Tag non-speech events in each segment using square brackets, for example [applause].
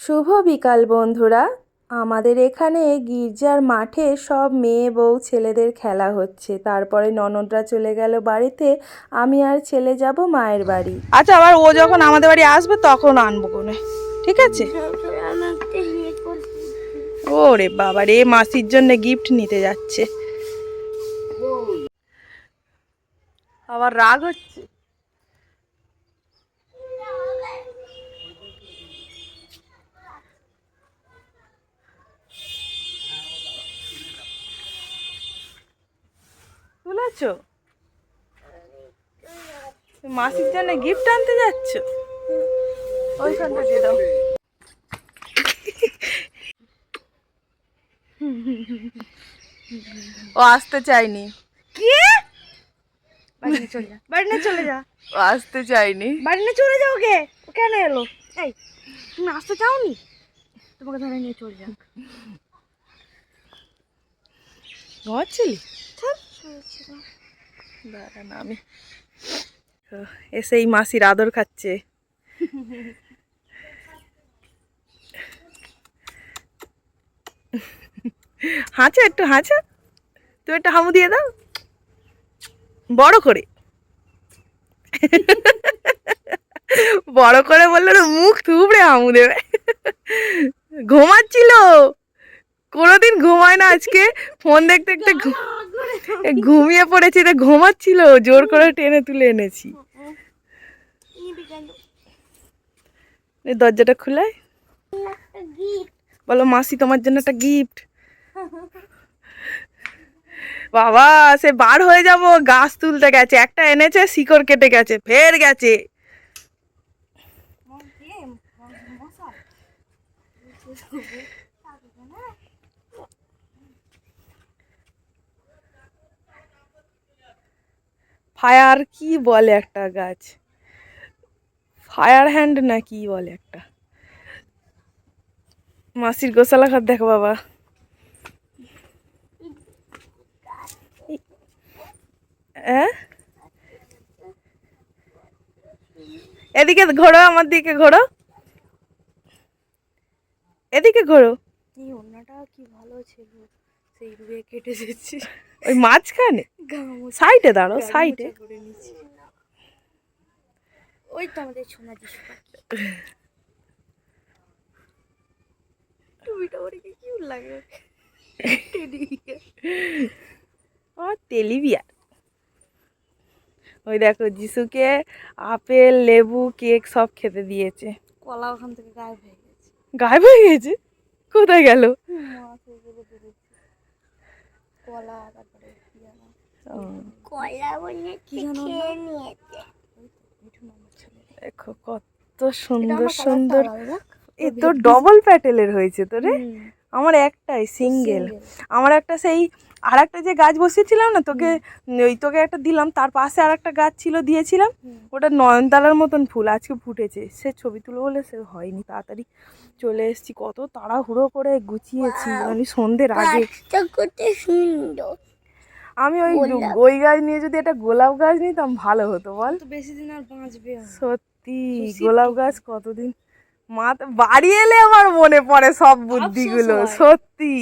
শুভ বিকাল, বন্ধুরা। আমাদের এখানে গির্জার মাঠে সব মেয়ে বউ ছেলেদের খেলা হচ্ছে। তারপরে ননদরা চলে গেল বাড়িতে। আমি আর ছেলে যাব মায়ের বাড়ি। আচ্ছা আবার ও যখন আমাদের বাড়ি আসবে, তখন আনব কোনে ঠিক আছে? ওরে বাবা রে, মাসির জন্য গিফট নিতে যাচ্ছে। আবার রাগ হচ্ছে। তুলেছ মাসির জন্য গিফট আনতে যাচ্ছ? ওইখানটা দিয়ে দাও। ও আসতে চায়নি। কি? বাড়ি চলে যা। বাড়ি চলে যা। ও আসতে বাড়ি চলে যাও ওকে। ও কেন এলো? এই তুমি আসতে চাওনি? তোমাকে ধরে নিয়ে চলে যাও ঘুমাচ্ছিলি দাঁড়া না আমি এসে এই মাসির আদর খাচ্ছে। হাঁচো একটু, হাঁচো। তুমি একটা হামু দিয়ে দাও। বড় করে। বড় করে বলল মুখ থুবড়ে হামু দেবে। ঘুমাচ্ছিল। কোনোদিন ঘুমায় না আজকে। ফোন দেখতে দেখতে ঘুমিয়ে পড়েছি, তো ঘুমাচ্ছিল, জোর করে টেনে তুলে এনেছি। দরজাটা খুলে বলো, মাসি তোমার জন্য একটা গিফট বাবা, সে বার হয়ে যাব, গাছ তুলতে গেছে, একটা এনেছে, শিকড় কেটে গেছে, ফের গেছে। ফায়ার কি বলে একটা গাছ? ফায়ার হ্যান্ড না কি বলে একটা? মাসির গোসালা খাত দেখো বাবা। হ্যাঁ? এদিকে ঘোরো, আমার দিকে ঘোরো। এদিকে ঘোরো। এই অন্যটা কি ভালো ছিল। সেই কেটে দিচ্ছি। ওই মাঝখানে? সাইডে দাঁড়াও সাইডে। ওই তো আমাদের সোনা যিশু টুপিটা ওরে কি কিউট লাগে? ও তেলিবিয়ার ওই দেখো যিশুকে আপেল লেবু কেক সব খেতে দিয়েছে। কলা ওখান থেকে গায়েব হয়ে গেছে। গায়েব হয়ে গেছে? কোথায় গেল? কলা তারপরে ও, কলা বলে কি জানো খেয়ে নিয়েছে। দেখো কত সুন্দর সুন্দর এ তো ডবল প্যাটেলের হয়েছে তো রে? আমার একটাই সিঙ্গেল আমার একটা সেই আর একটা যে গাছ বসিয়েছিলাম না তোকে ওই তোকে একটা দিলাম তার পাশে আর একটা গাছ ছিল দিয়েছিলাম। ওটা নয়নতারার মতন ফুল আজকে ফুটেছে। সে ছবি তুলো বলে সে হয়নি তাড়াতাড়ি চলে এসেছি। কত তাড়াহুড়ো করে গুছিয়েছি আমি সন্ধ্যের আগে। সুন্দর। আমি ওই ওই গাছ নিয়ে যদি একটা গোলাপ গাছ নিতাম ভালো হতো বল। তো বেশি দিন আর বাঁচবে সত্যি গোলাপ গাছ কতদিন মা বাড়ি এলে আমার মনে পড়ে সব বুদ্ধিগুলো সত্যি।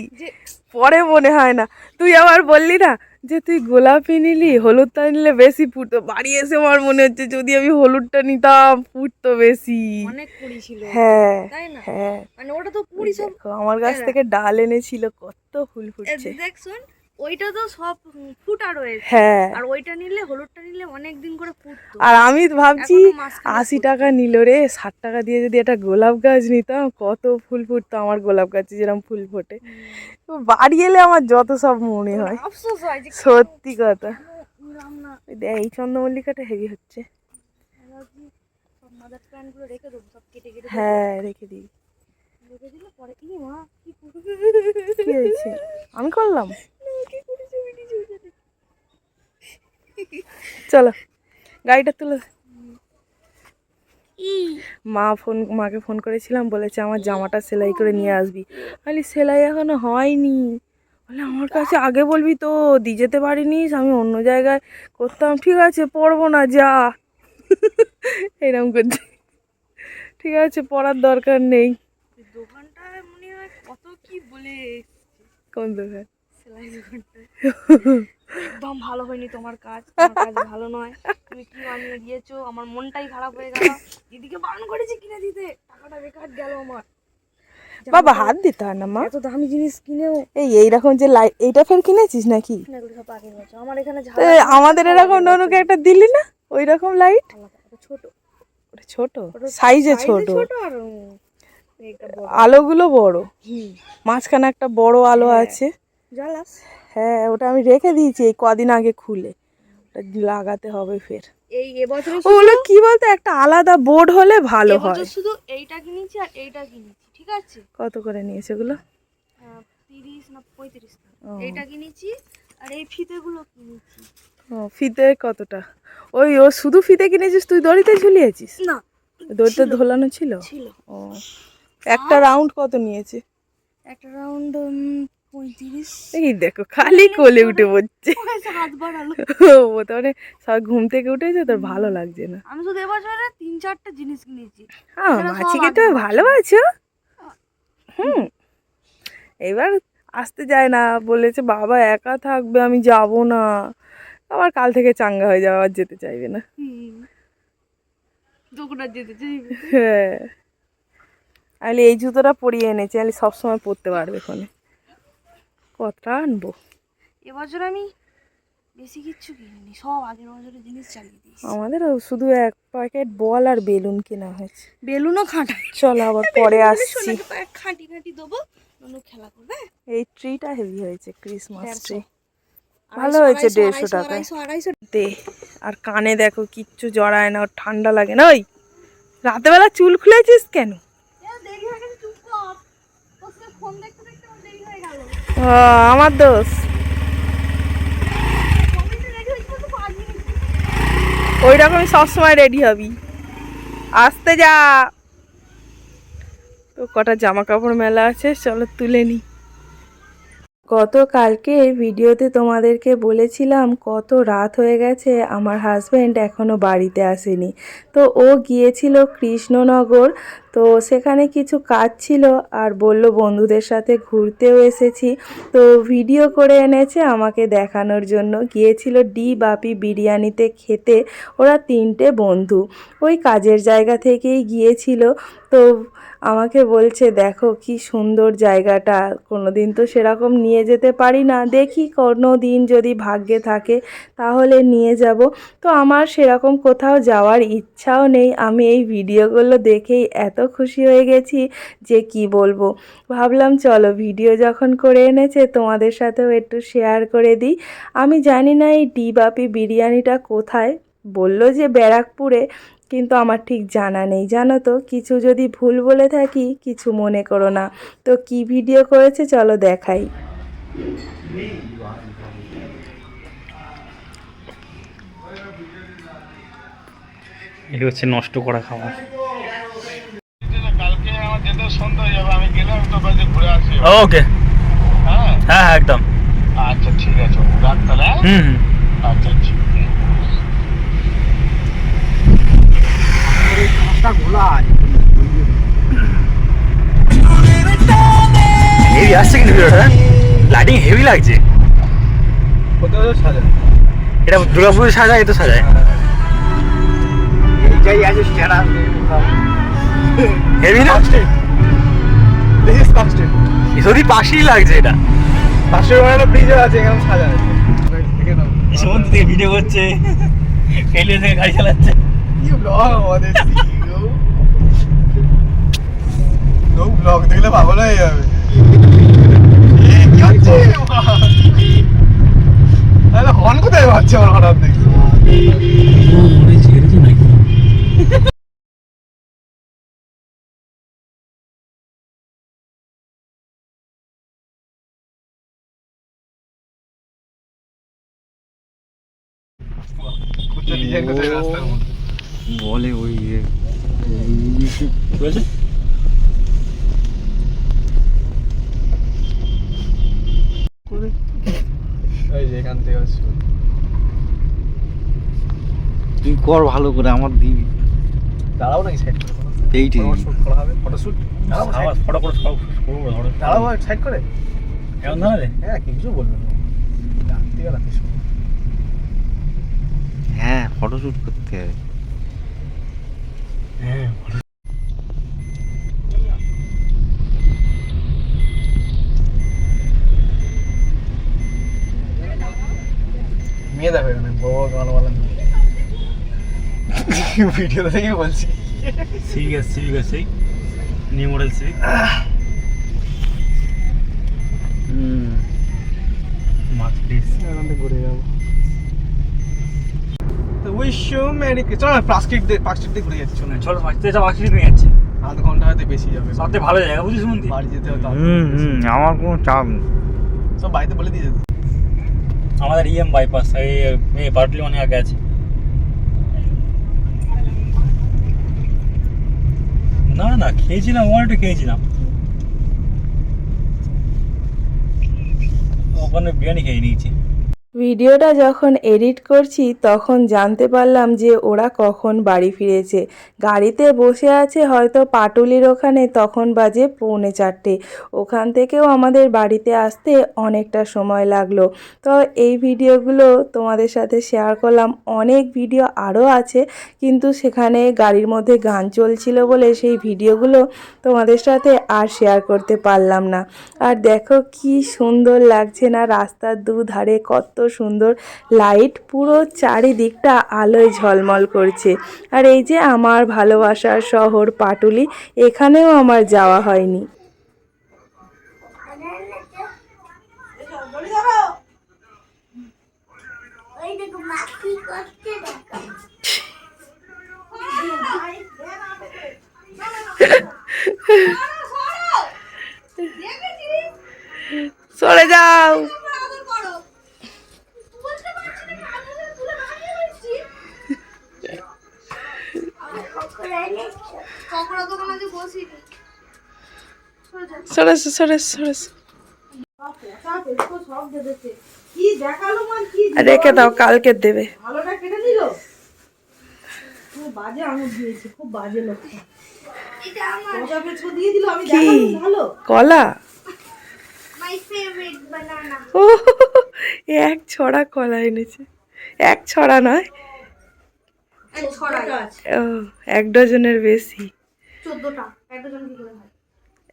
পরে মনে হয় না। তুই আবার বললি না যে তুই গোলাপি নিলি হলুদটা নিলে বেশি ফুটতো। বাড়ি এসে আমার মনে হচ্ছে যদি আমি হলুদটা নিতাম ফুটতো বেশি। হ্যাঁ হ্যাঁ। মানে আমার কাছ থেকে ডাল এনেছিল কত ফুল ফুটছে। দেখ শোন ওইটা তো সব ফুটা রয়েছে। হ্যাঁ। আর ওইটা নিলে হলুদটা নিলে অনেক দিন করে ফুটতো। আর আমি ভাবছি আশি টাকা নিল রে ষাট টাকা দিয়ে যদি একটা গোলাপ গাছ নিতাম কত ফুল ফুটতো আমার গোলাপ গাছে যেরকম ফুল ফোটে। তো বাড়ি এলে আমার যত সব মনে হয়। হয় সত্যি কথা। দেখ এই চন্দ্রমল্লিকাটা হেভি হচ্ছে। হ্যাঁ রেখে দিই। হয়েছে? আমি করলাম কি করেছে আমি নিজেও জানি না। চলো গাড়িটা তুলে। মা ফোন মাকে ফোন করেছিলাম বলেছে আমার জামাটা সেলাই করে নিয়ে আসবি। বলি সেলাই এখনও হয়নি। বলে আমার কাছে আগে বলবি তো দিয়ে যেতে পারিনিস আমি অন্য জায়গায় করতাম। ঠিক আছে পড়ব না যা। এরকম করছে। ঠিক আছে পড়ার দরকার নেই। বলে কোন দোকান? সেলাই দোকানটা একদম ভালো হয়নি তোমার কাজ। তোমার কাজ ভালো নয়। তুমি কি বানিয়ে দিয়েছ আমার মনটাই খারাপ হয়ে গেল। দিদিকে বারণ করেছি কিনে দিতে। টাকাটা বেকার গেল আমার। বাবা হাত দিতে হয় না মা। এত দামি জিনিস কিনেও। এই এইরকম যে লাইট এইটা ফের কিনেছিস নাকি? আমার এখানে আমাদের এরকম ননুকে একটা দিলি না? ওই রকম লাইট ছোট। ছোট? সাইজে ছোট। আলোগুলো বড়। মাঝখানে একটা বড় আলো আছে। জ্বালাস হ্যাঁ ওটা আমি রেখে দিয়েছি এই কদিন আগে খুলে। ওটা লাগাতে হবে ফের। এই এবছরে ওগুলো কি বলতো একটা আলাদা বোর্ড হলে ভালো হয়। শুধু এইটা কিনেছি আর এইটা কিনেছি ঠিক আছে? কত করে নিয়েছে ওগুলো? তিরিশ না পঁয়ত্রিশ। এইটা কিনেছি আর এই ফিতেগুলো কিনেছি। ও ফিতে কতটা? ওই ও শুধু ফিতে কিনেছিস তুই দড়িতে ঝুলিয়েছিস? না দড়িতে ঝোলানো ছিল? ছিল। ও একটা রাউন্ড কত নিয়েছে? একটা রাউন্ড পঁয়ত্রিশ এই দেখো খালি কোলে উঠে পড়ছে হাত বাড়ালো। ও তো মানে সব ঘুম থেকে উঠেছে তোর ভালো লাগছে না। আমি শুধু এবছরে তিন চারটে জিনিস কিনেছি। হ্যাঁ মাছিকে তো ভালো আছো। হুম। এবার আসতে যায় না বলেছে বাবা একা থাকবে আমি যাব না। আবার কাল থেকে চাঙ্গা হয়ে যাবে আর যেতে চাইবে না। যেতে চাইবে। হ্যাঁ। আমি এই জুতোটা পরিয়ে এনেছি আমি সবসময় পরতে পারবে ওখানে কতটা আনব? এবছর আমি বেশি কিচ্ছু কিনিনি সব আগের বছরের জিনিস চালিয়ে দিয়েছি। আমাদেরও শুধু এক প্যাকেট বল আর বেলুন কেনা হয়েছে। বেলুনও খাঁটা। চলো আবার পরে আসছি। খাঁটি খাঁটি দেবো খেলা করবে এই ট্রিটা হেভি হয়েছে ক্রিসমাস। ট্রি ভালো হয়েছে দেড়শো আড়াইশো দে আর কানে দেখো কিচ্ছু জড়ায় না ওর ঠান্ডা লাগে না ওই। রাতেবেলা চুল খুলেছিস কেন? দেরি হয়ে গেছে চুপ কর। ফোন দেখতে দেখতে আমার দেরি হয়ে গেল ও, আমার দোষ। ওই রকমই সবসময় রেডি হবি। আসতে যা। তো কটা জামা কাপড় মেলা আছে, চলো তুলে নি। গতকালকে ভিডিওতে তোমাদেরকে বলেছিলাম, কত রাত হয়ে গেছে, আমার হাজব্যান্ড এখনও বাড়িতে আসেনি। তো ও গিয়েছিল কৃষ্ণনগর, তো সেখানে কিছু কাজ ছিল, আর বলল বন্ধুদের সাথে ঘুরতেও এসেছি। তো ভিডিও করে এনেছে আমাকে দেখানোর জন্য। গিয়েছিল ডি বাপি বিরিয়ানিতে খেতে, ওরা তিনটে বন্ধু। ওই কাজের জায়গা থেকেই গিয়েছিল। তো আমাকে বলছে, দেখো কি সুন্দর জায়গাটা কোনো দিন তো সেরকম নিয়ে যেতে পারি না। দেখি কোনো দিন যদি ভাগ্যে থাকে, তাহলে নিয়ে যাব। তো আমার সেরকম কোথাও যাওয়ার ইচ্ছাও নেই। আমি এই ভিডিওগুলো দেখেই এত খুশি হয়ে গেছি যে কি বলব। ভাবলাম, চলো ভিডিও যখন করে এনেছে, তোমাদের সাথেও একটু শেয়ার করে দিই। আমি জানি না এই ডি বাপি বিরিয়ানিটা কোথায়। বলল যে ব্যারাকপুরে। কিন্তু আমার ঠিক জানা নেই। জানো তো কিছু যদি ভুল বলে থাকি কিছু মনে করো না। তো কি ভিডিও করেছে চলো দেখাই। এই হচ্ছে নষ্ট করা খাবার। কালকে আমার যেতে সন্ধ্যা হয়ে যাবে আমি গেলাম তো কাছে ঘুরে আসি। ওকে হ্যাঁ? হ্যাঁ হ্যাঁ একদম। আচ্ছা ঠিক আছে রাত তাহলে হ্যাঁ? আচ্ছা হেভি আসছে কিন্তু লাইটিং হেভি লাগছে। এটা দুর্গাপুরে সাজায় তো সাজায়। এইটাই আছে সেরা। হেভি না? সত্যি পাশেই লাগছে এটা। পাশে একটা ব্রিজও আছে এখানে সাজা আছে। সমুদ্র থেকে ভিডিও করছে। ফেলিয়ে থেকে গাড়ি চালাচ্ছে। কি ব্লগ আমাদের লোক ব্লগ দেখলে পাগল হয়ে যাবে কোথায় পাচ্ছে আমার হঠাৎ ডিজাইন কোথায় রাস্তার মধ্যে বলে ওই বলছে এই যে এখান থেকে আসছে। তুই কর ভালো করে আমার দিবি। দাঁড়াও নাকি সাইড করে এইটি শুট করা হবে। ফটো শুট ফটো করে। সব করব ধরো। দাঁড়াবো সাইড করে। কেমন হ্যাঁ কিছু না। শোনো হ্যাঁ ফটোশ্যুট করতে হবে। হ্যাঁ মেয়ে দেখো এখানে বড় বড় গানওয়ালা ভিডিও দেখে বলছি সিভিক আছে সিভিক আছে নিউ মডেল সিভিক হুম এখান থেকে ঘুরে যাব উইশ ইউ মেরি চলো না প্লাস্টিক দিয়ে প্লাস্টিক দিয়ে ঘুরে যাচ্ছি চলো নিয়ে যাচ্ছে। আধ ঘণ্টা হয়তো বেশি যাবে। সবথেকে ভালো জায়গা বুঝিস মন্দির? বাড়ি যেতে হতো হুম হুম আমার কোনো চাপ নেই। সব বাড়িতে বলে দিয়ে যেত আমাদের ইএম বাইপাস এই পাটলি অনেক আগে আছে না না, খেয়েছিলাম, ওখানে একটু খেয়েছিলাম। ওখানে বিরিয়ানি খেয়ে নিয়েছি। ভিডিওটা যখন এডিট করছি, তখন জানতে পারলাম যে ওরা কখন বাড়ি ফিরেছে। গাড়িতে বসে আছে হয়তো পাটুলির ওখানে, তখন বাজে পৌনে চারটে। ওখান থেকেও আমাদের বাড়িতে আসতে অনেকটা সময় লাগল। তো এই ভিডিওগুলো তোমাদের সাথে শেয়ার করলাম। অনেক ভিডিও আরও আছে, কিন্তু সেখানে গাড়ির মধ্যে গান চলছিল বলে সেই ভিডিওগুলো তোমাদের সাথে আর শেয়ার করতে পারলাম না। আর দেখো কি সুন্দর লাগছে না, রাস্তার দুধারে কত সুন্দর লাইট পুরো চারিদিকটা আলোয় ঝলমল করছে। আর এই যে আমার ভালোবাসার শহর পাটুলি, এখানেও আমার যাওয়া হয়নি। সরে যাও। কখনো দোকানে যে সরে সরে সরে রেখে দাও কালকে দেবে। কি? কলা? মাই ফেভারিট বানানা ও এক ছড়া কলা এনেছে। এক ছড়া নয়? ছড়াই এক ডজনের বেশি। চোদ্দটা একটা জন কি করে হয়?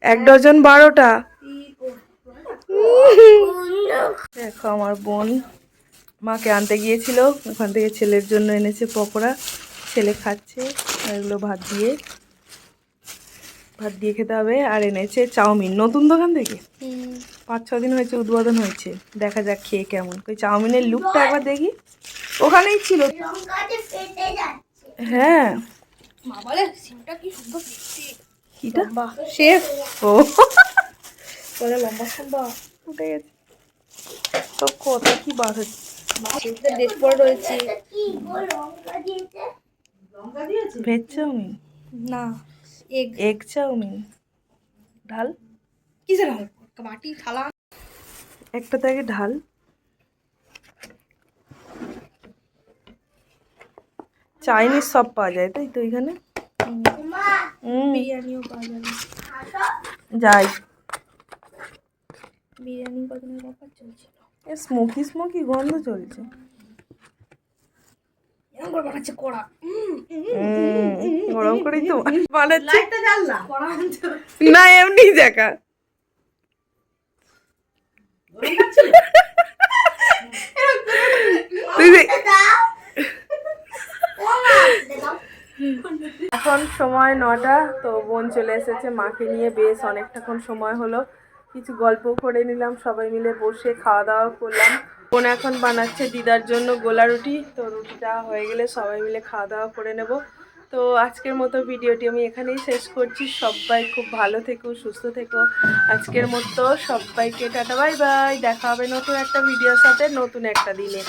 এক ডজন বারোটা? দেখো আমার বোন মাকে আনতে গিয়েছিল ওখান থেকে ছেলের জন্য এনেছে পকোড়া ছেলে খাচ্ছে এগুলো ভাত দিয়ে ভাত দিয়ে খেতে হবে আর এনেছে চাউমিন নতুন দোকান থেকে? পাঁচ ছ দিন হয়েছে উদ্বোধন হয়েছে দেখা যাক খেয়ে কেমন। ওই চাউমিনের লুকটা একবার দেখি। ওখানেই ছিল। হ্যাঁ। মা বলে সিমটা কি সুন্দর দেখতে। কিটা? শেফ। ও। [laughs] বলে লম্বা সম্বা উঠে গেছে। তো কত কি বার হচ্ছে রয়েছে। ভেজ চাউমিন? না এগ। এগ চাউমিন। ঢাল? কিসের বাটি থালা? একটা থেকে ঢাল। চাইনিজ সব পাওয়া যায় তাই তো এখানে? হুম, বিরিয়ানিও পাওয়া যাবে। যাই। বিরিয়ানি কতদিনের ব্যাপার চলছিল? এ স্মোকি স্মোকি গন্ধ চলছে। করে গরম তো বানাচ্ছে। না। এমনি দেখা তুই এখন সময় নটা তো বোন চলে এসেছে, মাকে নিয়ে বেশ অনেকটাক্ষণ সময় হলো। কিছু গল্প করে নিলাম, সবাই মিলে বসে খাওয়া দাওয়া করলাম। বোন এখন বানাচ্ছে দিদার জন্য গোলা রুটি, তো রুটিটা হয়ে গেলে সবাই মিলে খাওয়া দাওয়া করে নেব। তো আজকের মতো ভিডিওটি আমি এখানেই শেষ করছি। সবাই খুব ভালো থেকো, সুস্থ থেকো। আজকের মতো সবাইকে টাটা, বাই বাই। দেখা হবে নতুন একটা ভিডিওর সাথে, নতুন একটা দিনে।